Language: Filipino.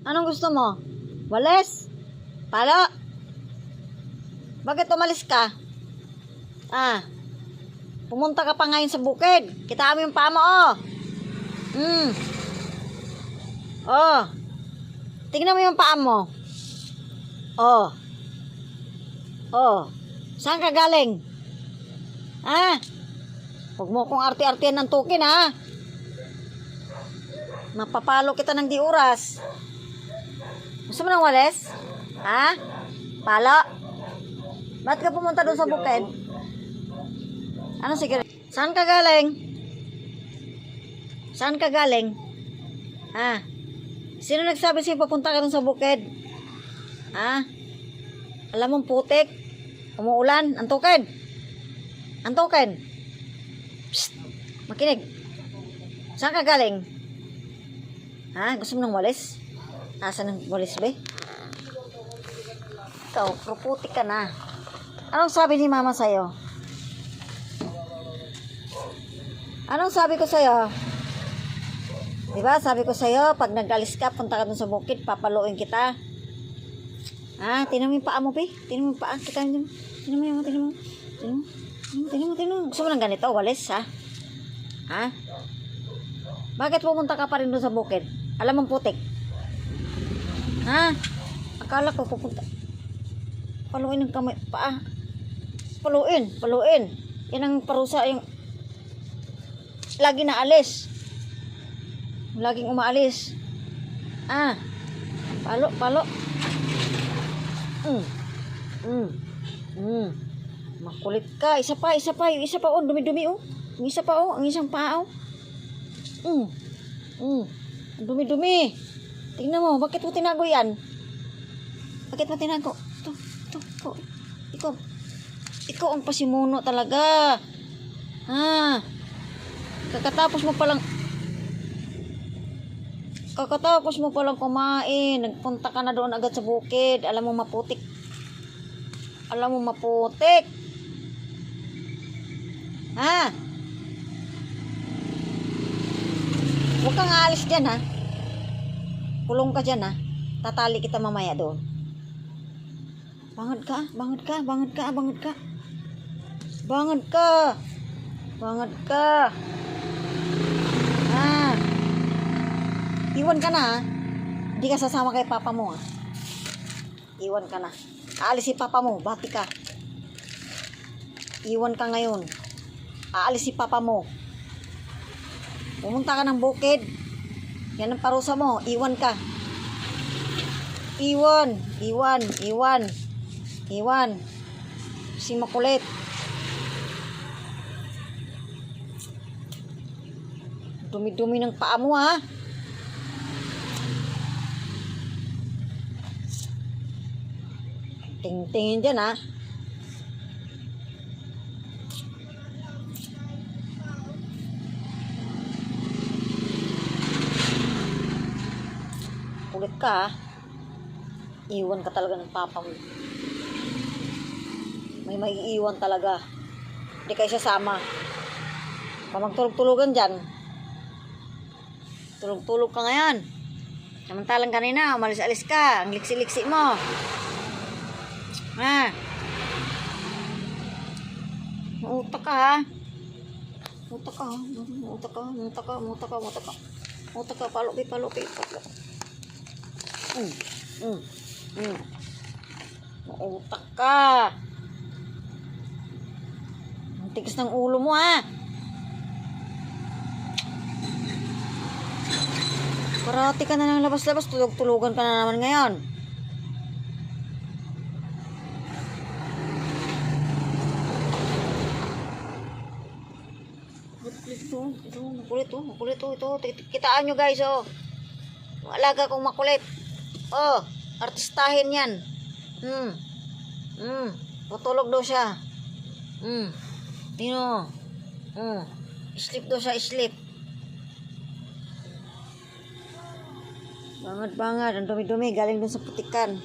Anong gusto mo? Walis? Palo? Bakit umalis ka? Ah. Pumunta ka pa ngayon sa bukid. Kita mo yung paa mo, oh. Hmm. Oh. Tingnan mo yung paa mo. Oh. Oh. Saan ka galing? Ah. Huwag mo kong arte-artean ng tukin, ha? Mapapalo kita ng di oras. Gusto mo ng walis? Ha? Palo? Ba't ka pumunta doon sa bukid? Ano sige? Saan ka galing? Saan ka galing? Ha? Sino nagsabi sa'yo papunta ka doon sa bukid? Ha? Alam mong putik? Umuulan? Antukin? Antukin? Psst! Makinig. Saan ka galing? Ha? Gusto mo ng walis? Asan ng walis, be? Ikaw, puputik ka na. Anong sabi ni mama sa'yo? Anong sabi ko sa'yo? Di ba? Sabi ko sa'yo, pag nag-alis ka, punta ka dun sa bukid, papaluin kita. Ha? Tinan mo yung paa mo, be. Tinan mo yung paa. Kita mo. Tinan mo tinan mo. Tinan mo. Tinan mo, tinan mo, tinan mo. Gusto mo ng ganito, walis, ha? Ha? Bakit pumunta ka pa rin doon sa bukid? Alam mong putik. Ha? Akala ko pupunta. Paluin ng kamay. Paa. Paluin. Paluin. Yan ang parusa. Yung lagi na alis. Laging umaalis. Ah. Palo, palo. Mm. Mm. Mm. Makulit ka. Isa pa, isa pa. Yung isa pa, oh. Dumi-dumi, oh. Yung isa pa, oh. Ang isang paa, oh. Mm. Mm. Dumi-dumi. Tingnan mo, bakit mo tinago yan? Bakit mo tinago? Ito, ito, ito. Ikaw, ikaw ang pasimuno talaga. Ha? Kakatapos mo palang Kakatapos mo palang kumain, nagpunta ka na doon agad sa bukid. Alam mo maputik. Alam mo maputik. Ha? Huwag kang aalis dyan, ha? Kulong ka dyan, ha? Tatali kita mamaya doon. Bangad ka, bangad ka, bangad ka, bangad ka. Bangad ka. Bangad ka. Ah. Iwan ka na, ha? Hindi ka sasama kay papa mo, ha? Iwan ka na. Aalis si papa mo, bati ka. Iwan ka ngayon. Aalis si papa mo. Pumunta ka ng bukid. Yan ang parusa mo. Iwan ka. Iwan. Iwan. Iwan. Iwan. Si makulit. Dumi-dumi ng paa mo, ha? Tingtingin dyan, ha? Kulit ka, ha? Iwan ka talaga ng papa mo. May maiiwan talaga. Hindi kayo sasama. Pa magtulog-tulogan dyan. Tulog-tulog ka ngayon. Samantalang kanina, umalis-alis ka. Ang liksi-liksi mo. Ha? Mautak ka, ha? Mautak ka, ha? Mautak ka, mautak ka, mautak ka, mautak ka. Mautak ka, palupi, palupi, palupi. Mm, mm, mm. Mautak ka. Ang tigas ng ulo mo, ha? Parati ka na ng labas-labas, tulog-tulugan ka na naman ngayon. Ito, ito, makulit to, makulit to, ito. Kitaan nyo guys, oh. Alaga kong makulit. Oh, artistahin yan. Hmm. Hmm. Tutulog daw siya. Hmm. Tino. Hmm. Sleep daw siya, sleep. Bangad-bangad, ang dumi-dumi, galing dun sa putikan.